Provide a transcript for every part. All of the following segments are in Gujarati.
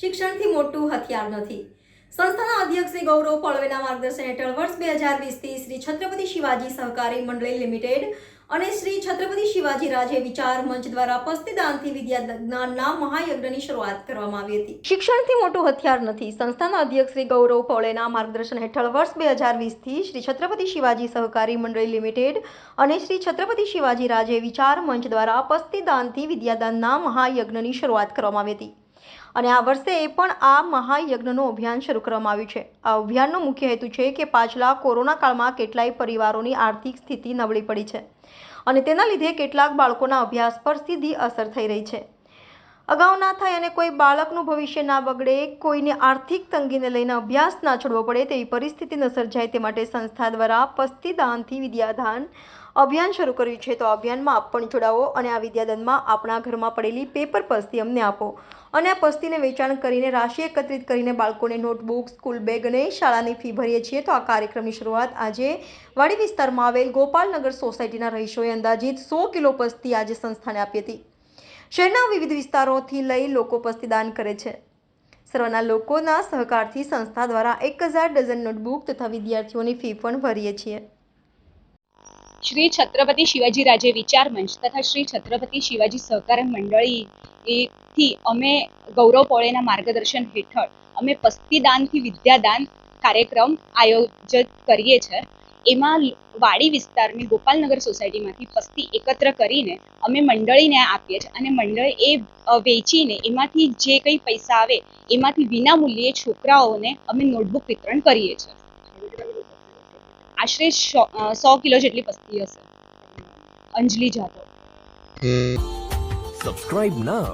શિક્ષણથી મોટું હથિયાર નથી. સંસ્થાના અધ્યક્ષ શ્રી ગૌરવ પળવેના માર્ગદર્શન હેઠળ વર્ષ બે હજાર વીસથી શ્રી છત્રપતિ શિવાજી સહકારી મંડળી લિમિટેડ અને શ્રી છત્રપતિ શિવાજી રાજે વિચાર મંચ દ્વારા પસ્તીદાનથી વિદ્યા જ્ઞાનના મહાયજ્ઞની શરૂઆત કરવામાં આવી હતી. શિક્ષણથી મોટું હથિયાર નથી. સંસ્થાના અધ્યક્ષ શ્રી ગૌરવ પૌળેના માર્ગદર્શન હેઠળ વર્ષ બે હજાર વીસથી શ્રી છત્રપતિ શિવાજી સહકારી મંડળી લિમિટેડ અને શ્રી છત્રપતિ શિવાજી રાજે વિચાર મંચ દ્વારા પસ્તીદાનથી વિદ્યાદાનના મહાયજ્ઞની શરૂઆત કરવામાં આવી હતી. અને આ વર્ષે પણ આ મહાયજ્ઞનું અભિયાન શરૂ કરવામાં આવ્યું છે. આ અભિયાનનો મુખ્ય હેતુ છે કે પાછલા કોરોના કાળમાં કેટલાય પરિવારોની આર્થિક સ્થિતિ નબળી પડી છે અને તેના લીધે કેટલાક બાળકોના અભ્યાસ પર સીધી અસર થઈ રહી છે. અગાઉ ના થાય અને કોઈ બાળકનું ભવિષ્ય ના બગડે, કોઈને આર્થિક તંગીને લઈને અભ્યાસ ના છોડવો પડે તેવી પરિસ્થિતિ ન સર્જાય તે માટે સંસ્થા દ્વારા પસ્તીદાનથી વિદ્યાદાન અભિયાન શરૂ કર્યું છે. તો અભિયાનમાં આપ પણ જોડાવો અને આ વિદ્યાદાનમાં આપણા ઘરમાં પડેલી પેપર પસ્તી અમને આપો. અને આ પસ્તીને વેચાણ કરીને રાશિ એકત્રિત કરીને બાળકોને નોટબુક સ્કૂલ બેગ અને શાળાની ફી ભરીએ છીએ. તો આ કાર્યક્રમની શરૂઆત આજે વાડી વિસ્તારમાં આવેલ ગોપાલનગર સોસાયટીના રહીશોએ અંદાજિત સો કિલો પસ્તી આજે સંસ્થાને આપી હતી. શહેરના વિવિધ વિસ્તારોથી લઈ લોકો પસ્તીદાન કરે છે. સર્વના લોકોના સહકારથી સંસ્થા દ્વારા એક હજાર ડઝન નોટબુક તથા વિદ્યાર્થીઓની ફી પણ ભરીએ છીએ. શ્રી છત્રપતિ શિવાજી રાજે વિચાર મંચ તથા શ્રી છત્રપતિ શિવાજી સહકાર મંડળી એ થી અમે ગૌરવ પોળેના માર્ગદર્શન હેઠળ અમે પસ્તીદાનથી વિદ્યાદાન કાર્યક્રમ આયોજિત કરીએ છીએ એમાં વાડી વિસ્તારની ગોપાલનગર સોસાયટીમાંથી પસ્તી એકત્ર કરીને અમે મંડળીને આપીએ છીએ અને મંડળ એ વેચીને એમાંથી જે કંઈ પૈસા આવે એમાંથી વિના મૂલ્યે છોકરાઓને અમે નોટબુક વિતરણ કરીએ છીએ. આશરે સો કિલો જેટલી પસ્તી હશે અંજલિ Jadhav Subscribe now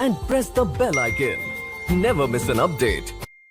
and press the bell icon. Never miss an update.